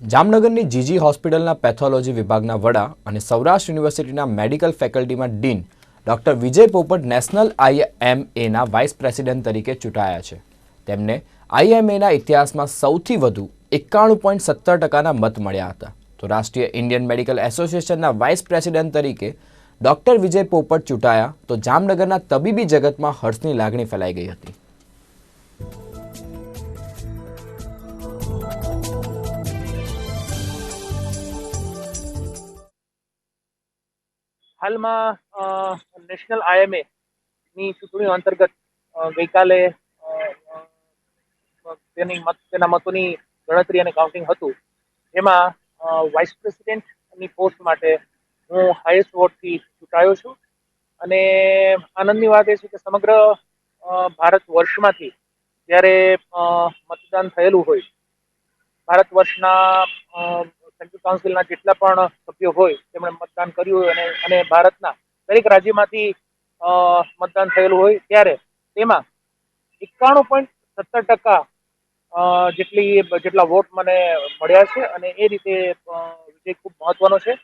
જામનગરની જીજી હોસ્પિટલના પેથોલોજી વિભાગના વડા અને સૌરાષ્ટ્ર યુનિવર્સિટીના medical ફેકલ્ટીમાં dean doctor Vijay Popat national આઈએમએના vice president તરીકે ચૂંટાયા છે. તેમને આઈએમએના ઇતિહાસમાં સૌથી વધુ એકાણું પોઈન્ટ સત્તર ટકાના મત મળ્યા હતા. તો રાષ્ટ્રીય ઇન્ડિયન મેડિકલ એસોસિએશનના વાઇસ પ્રેસિડેન્ટ તરીકે ડોક્ટર વિજય પોપટ ચૂંટાયા તો જામનગરના તબીબી જગતમાં હર્ષની લાગણી ફેલાઈ ગઈ હતી. હાલમાં નેશનલ આઈએમએ ની ચૂંટણીઓ અંતર્ગત ગઈકાલે તેની મત, તેના મતોની ગણતરી અને કાઉન્ટિંગ હતું. જેમાં વાઇસ પ્રેસિડેન્ટની પોસ્ટ માટે હું હાઈએસ્ટ વોટથી ચૂંટાયો છું. અને આનંદની વાત એ છે કે સમગ્ર ભારત વર્ષમાંથી જ્યારે મતદાન થયેલું હોય, ભારત વર્ષના સેન્ટ્રલ કાઉન્સિલના જેટલા પણ સભ્યો હોય, તેમણે મતદાન કર્યું હોય અને અને ભારતના દરેક રાજ્યમાંથી મતદાન થયેલું હોય ત્યારે તેમાં એકાણું પોઈન્ટ સત્તર ટકા જેટલી, જેટલા વોટ મને મળ્યા છે અને એ રીતે વિજય ખૂબ મહત્વનો છે.